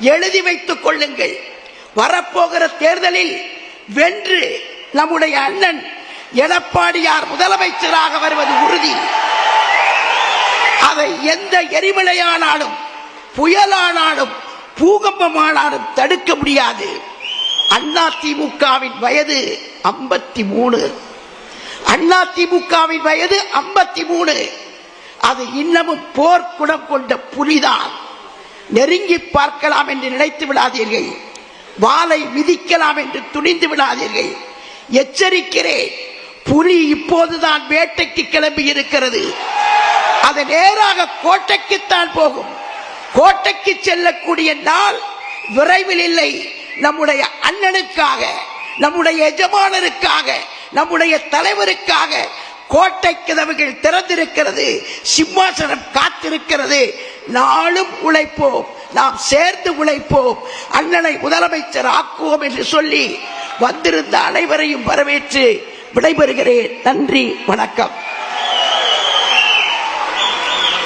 எழுதி வைத்துக் கொள்ளுங்கள். வரப்போகிற தேர்தலில் வென்று நம்முடைய அண்ணன் எடப்பாடியார் முதலமைச்சராக வருவது உறுதி. அதை எந்த எரிமலையானாலும் புயலானாலும் பூகம்பமானாலும் தடுக்க முடியாது. அண்ணா திமுகவின் வயது ஐம்பத்தி மூணு அண்ணா திமுகவின் வயது ஐம்பத்தி மூணு அது இன்னமும் போர்க்குணம் கொண்ட புலிதான். நெருங்கி பார்க்கலாம் என்று நினைத்து விடாதீர்கள். வாளை மிதிக்கலாம் என்று துணிந்து விடாதீர்கள். எச்சரிக்கிறேன் புலி இப்போதுதான் வேட்டைக்கு கிளம்பி இருக்கிறது. அது நேராக கோட்டைக்குத்தான் போகும். கோட்டைக்கு செல்லக்கூடிய நாள் விரைவில் இல்லை. நம்முடைய அண்ணனுக்காக நம்முடைய எஜமானருக்காக நம்முடைய தலைவருக்காக கோட்டை கதவுகள் திறந்திருக்கிறது சிம்மாசனம் காத்திருக்கிறது. நாளும் உழைப்போம். நாம் சேர்ந்து உழைப்போம். அண்ணனை முதலமைச்சர் ஆக்குவோம் என்று சொல்லி வந்திருந்த அனைவரையும் வரவேற்று விடைபெறுகிறேன். நன்றி வணக்கம்.